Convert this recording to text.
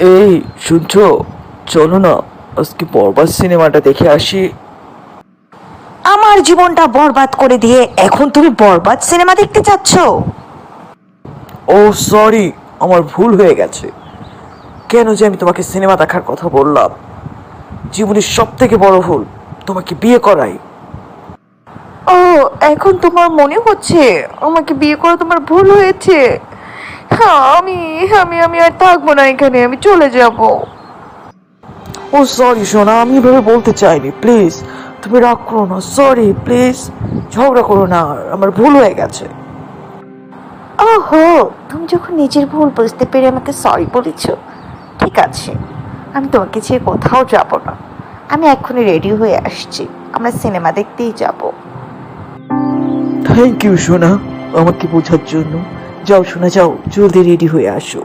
এই শুনছো? চলো না আজকে বরবাদ সিনেমাটা দেখে আসি। আমার জীবনটা বরবাদ করে দিয়ে এখন তুমি বরবাদ সিনেমা দেখতে চাচ্ছ? ও সরি আমার ভুল হয়ে গেছে। কেন যে আমি তোমাকে সিনেমা দেখার কথা বললাম? জীবনের সব থেকে বড় ভুল তোমাকে বিয়ে করাই। ও এখন তোমার মনে হচ্ছে আমাকে বিয়ে করা তোমার ভুল হয়েছে। হ্যাঁ আমি আমি আমি আর থাকব না এখানে আমি চলে যাব। ও সরি সোনা আমি এভাবে বলতে চাইনি প্লিজ তুমি রাগ করো না সরি প্লিজ ঝগড়া করো না আমার ভুল হয়ে গেছে। ওহো তুমি যখন নিজের ভুল বুঝতে পেরে আমাকে সরি বলেছ ঠিক আছে। আমি তোমাকে ছেড়ে কোথাও যাব না। আমি এক্ষুনি রেডি হয়ে আসছি আমরা সিনেমা দেখতেই যাব। থ্যাংক ইউ সোনা আমাকে বোঝার জন্য। যাও শোনা যাও জলদি রেডি হয়ে আসো।